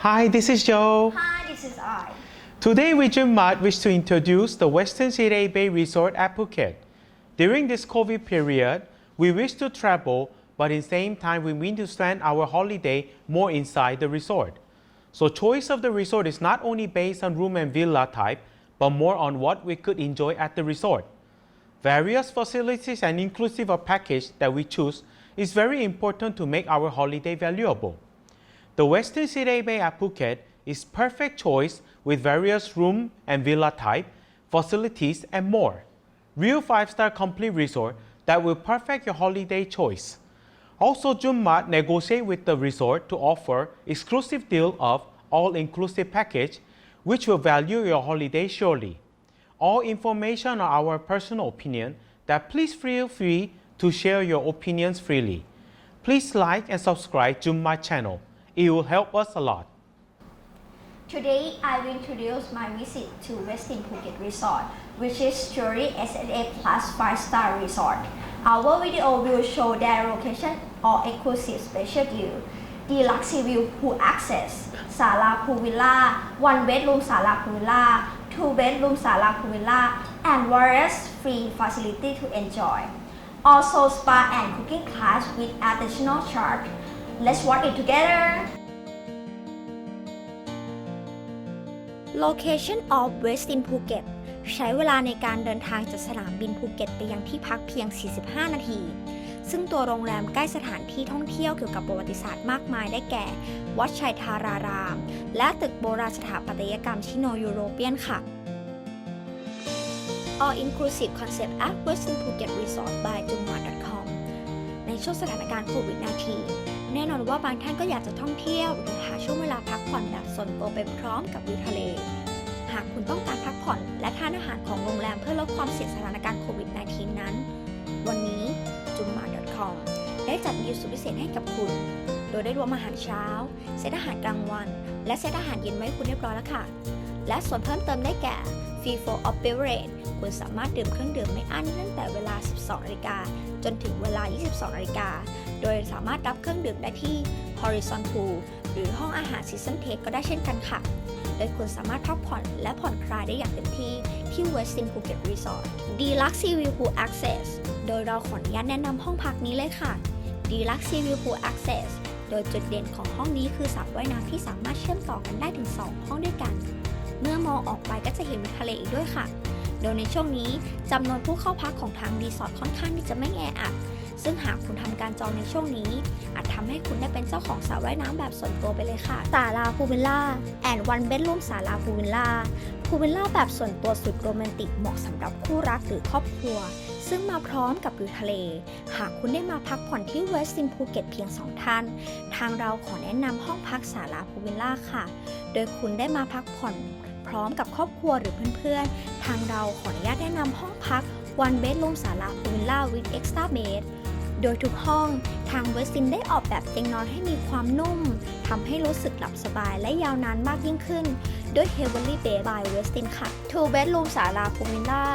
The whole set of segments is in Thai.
Hi, this is Joe. Hi, this is I. Today, we Mart wish to introduce the Western City Bay Resort at Phuket. During this COVID period, we wish to travel, but in the same time, we mean to spend our holiday more inside the resort. So choice of the resort is not only based on room and villa type, but more on what we could enjoy at the resort. Various facilities and inclusive of package that we choose is very important to make our holiday valuable. The Western City Bay at Phuket is perfect choice with various room and villa type, facilities and more. Real 5-star complete resort that will perfect your holiday choice. Also, Jummat negotiate with the resort to offer exclusive deal of all-inclusive package, which will value your holiday surely. All information are our personal opinion that please feel free to share your opinions freely. Please like and subscribe to my channel. It will help us a lot. Today, I will introduce my visit to Westin Phuket Resort, which is Story SNA Plus 5-star resort. Our video will show their location or exclusive special view, deluxe view pool access, Sala Pool Villa, one bedroom Sala Pool Villa, two bedroom Sala Pool Villa, and various free facility to enjoy. Also spa and cooking class with additional charge. Let's watch it together. Location of Westin Phuket ใช้เวลาในการเดินทางจากสนามบินภูเก็ตไปยังที่พักเพียง 45 นาที ซึ่งตัวโรงแรมใกล้สถานที่ท่องเที่ยวเกี่ยวกับประวัติศาสตร์มากมายได้แก่ วัดชัยธาราราม และตึกโบราณสถาปัตยกรรมชิโนยูโรเปียนค่ะ All Inclusive Concept at Westin Phuket Resort by jumma.com ในช่วงสถานการณ์โควิด -19 แน่นอนว่าบางท่านก็อยากจะท่องเที่ยวหรือหาช่วงเวลาพักผ่อนแบบส่วนตัวไปพร้อมกับวิวทะเล หากคุณต้องการพักผ่อนและทานอาหารของโรงแรมเพื่อลดความเสี่ยงสถานการณ์โควิด -19 นั้น วันนี้จุมมา .com ได้จัดดีลสุดพิเศษให้กับคุณ โดยได้รวมอาหารเช้า เซตอาหารกลางวัน และเซตอาหารเย็นไว้ให้คุณเรียบร้อยแล้วค่ะ และส่วนเพิ่มเติมได้แก่ Free for of beverage คุณสามารถดื่มเครื่องดื่มไม่อั้นตั้งแต่เวลา 12นาฬิกาจนถึงเวลา 22นาฬิกา โดยสามารถรับเครื่องดื่มได้ที่ Horizon Pool หรือห้องอาหาร Season Take ก็ได้เช่นกันค่ะ โดยคุณสามารถพักผ่อนและผ่อนคลายได้อย่างเต็มที่ที่ Westin Phuket Resort Deluxe View Pool Access โดยเราขออนุญาตแนะนำห้องพักนี้เลยค่ะ Deluxe View Pool Access โดยจุดเด่นของห้องนี้คือสระว่ายน้ำที่สามารถเชื่อมต่อกันได้ถึง 2 ห้องด้วยกัน เมื่อมองออกไปก็จะเห็นทะเลอีกด้วยค่ะ โดยในช่วงนี้จำนวนผู้เข้าพักของทางรีสอร์ทค่อนข้างที่จะไม่แออัด ซึ่งหากคุณทำการจองในช่วงนี้ อาจทำให้คุณได้เป็นเจ้าของสระว่ายน้ำแบบส่วนตัวไปเลยค่ะศาลาพูวิลล่าแอนวันเบดรูมศาลาพูวิลล่าพูวิลล่าแบบส่วนตัวสุดโรแมนติกเหมาะสำหรับคู่รักหรือครอบครัว ซึ่งมาพร้อมกับวิวทะเล หากคุณได้มาพักผ่อนที่เวสตินภูเก็ตเพียง 2 ท่าน ทางเราขอแนะนำห้องพักศาลาพูวิลล่าค่ะ โดยคุณได้มาพักผ่อน พร้อมกับครอบครัวหรือเพื่อนๆ ทางเราขออนุญาตแนะนำห้องพัก One Bedroom ศาลาพูวิลล่า with extra bed โดยทุกห้องทางเวสตินได้ออกแบบเตียงนอนให้มีความนุ่มทำให้รู้สึกหลับสบายและยาวนานมากยิ่งขึ้น ด้วย Heavenly Bed by Westin ค่ะ Two Bedroom ศาลาพูวิลล่า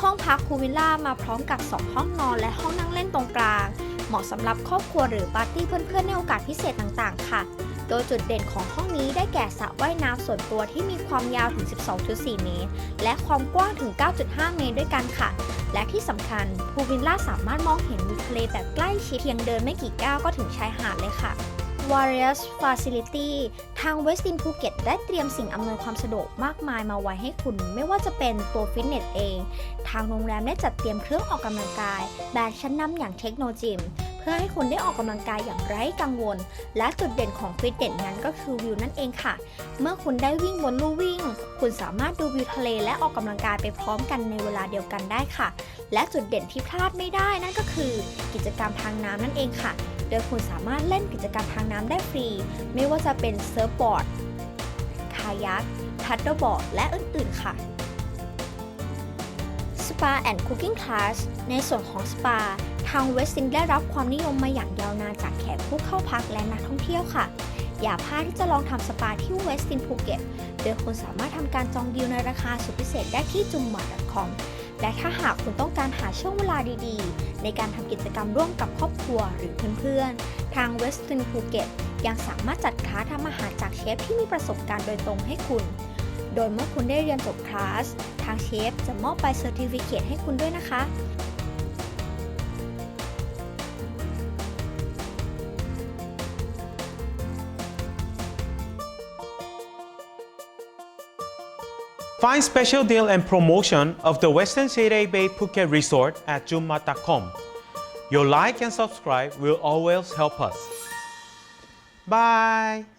ห้องพักพูวิลล่ามาพร้อมกับ 2 ห้องนอนและห้องนั่งเล่นตรงกลาง เหมาะสำหรับครอบครัวหรือปาร์ตี้เพื่อนๆในโอกาสพิเศษต่างๆ ค่ะ โดยจุดเด่นของห้องนี้ได้แก่สระว่ายน้ำส่วนตัวที่มีความยาวถึง 12.4 เมตร และความกว้างถึง 9.5 เมตรด้วยกันค่ะ และที่สำคัญพูวิลล่าสามารถมองเห็นวิวทะเลแบบใกล้ชิดเพียงเดินไม่กี่ก้าวก็ถึงชายหาดเลยค่ะ Various Facility ทาง Westin Phuket ได้เตรียมสิ่งอำนวยความสะดวกมากมายมาไว้ให้คุณ ไม่ว่าจะเป็นตัวฟิตเนสเอง ทางโรงแรมได้จัดเตรียมเครื่องออกกำลังกาย แบรนด์ชั้นนำอย่างเทคโนโลยี พื่อให้คุณได้ออกกำลังกายอย่างไร้กังวล และจุดเด่นของฟิตเนสนั้นก็คือวิวนั่นเองค่ะ เมื่อคุณได้วิ่งบนลู่วิ่ง คุณสามารถดูวิวทะเลและออกกำลังกายไปพร้อมกันในเวลาเดียวกันได้ค่ะ และจุดเด่นที่พลาดไม่ได้นั่นก็คือ กิจกรรมทางน้ำนั่นเองค่ะ โดยคุณสามารถเล่นกิจกรรมทางน้ำได้ฟรี ไม่ว่าจะเป็นเซิร์ฟบอร์ด คายัก พัดเดิลบอร์ด และอื่นๆค่ะ Spa and Cooking Class ในส่วนของสปา ทางเวสตินได้รับความนิยมมาอย่างยาวนานจากแขกผู้เข้าพักและนักท่องเที่ยวค่ะ อย่าพลาดที่จะลองทำสปาที่เวสตินภูเก็ต โดยคุณสามารถทำการจองดีลในราคาสุดพิเศษได้ที่จุมมา .com และถ้าหากคุณต้องการหาช่วงเวลาดีๆ ในการทำกิจกรรมร่วมกับครอบครัวหรือเพื่อนๆ ทาง Western Phuket ยังสามารถจัดคลาทำอาหารจากเชฟที่มีประสบการณ์โดยตรงให้คุณ โดยเมื่อคุณได้เรียนจบคลาส ทางเชฟจะมอบใบเซอร์ติฟิเคตให้คุณด้วยนะคะ Find special deal and promotion of the Western City Bay Phuket Resort at jumma.com. Your like and subscribe will always help us. Bye.